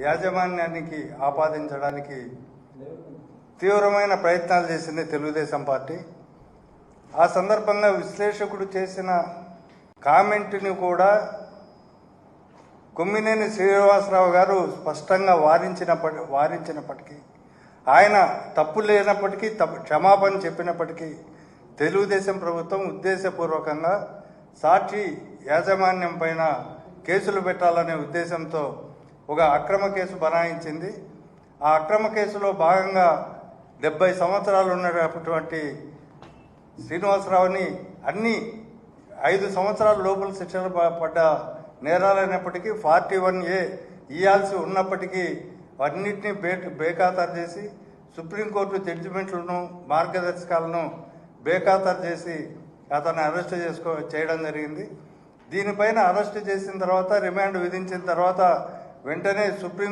యాజమాన్యానికి ఆపాదించడానికి తీవ్రమైన ప్రయత్నాలు చేసింది తెలుగుదేశం పార్టీ. ఆ సందర్భంగా విశ్లేషకుడు చేసిన కామెంట్ని కూడా కొమ్మినేని శ్రీనివాసరావు గారు స్పష్టంగా వారించినప్పటి వారించినప్పటికీ ఆయన తప్పు లేనప్పటికీ తప్పు క్షమాపణ చెప్పినప్పటికీ తెలుగుదేశం ప్రభుత్వం ఉద్దేశపూర్వకంగా సాక్షి యాజమాన్యం పైన కేసులు పెట్టాలనే ఉద్దేశంతో ఒక అక్రమ కేసు బనాయించింది. ఆ అక్రమ కేసులో భాగంగా డెబ్బై సంవత్సరాలు ఉన్నటువంటి శ్రీనివాసరావుని అన్ని ఐదు సంవత్సరాల లోపల శిక్షలు పడ్డ నేరాలైనప్పటికీ ఫార్టీ వన్ ఏ ఇవ్వాల్సి ఉన్నప్పటికీ అన్నింటినీ బే బేఖాతరు చేసి సుప్రీంకోర్టు జడ్జిమెంట్లను మార్గదర్శకాలను బేఖాతరు చేసి అతన్ని అరెస్ట్ చేసుకో చేయడం జరిగింది. దీనిపైన అరెస్ట్ చేసిన తర్వాత రిమాండ్ విధించిన తర్వాత వెంటనే సుప్రీం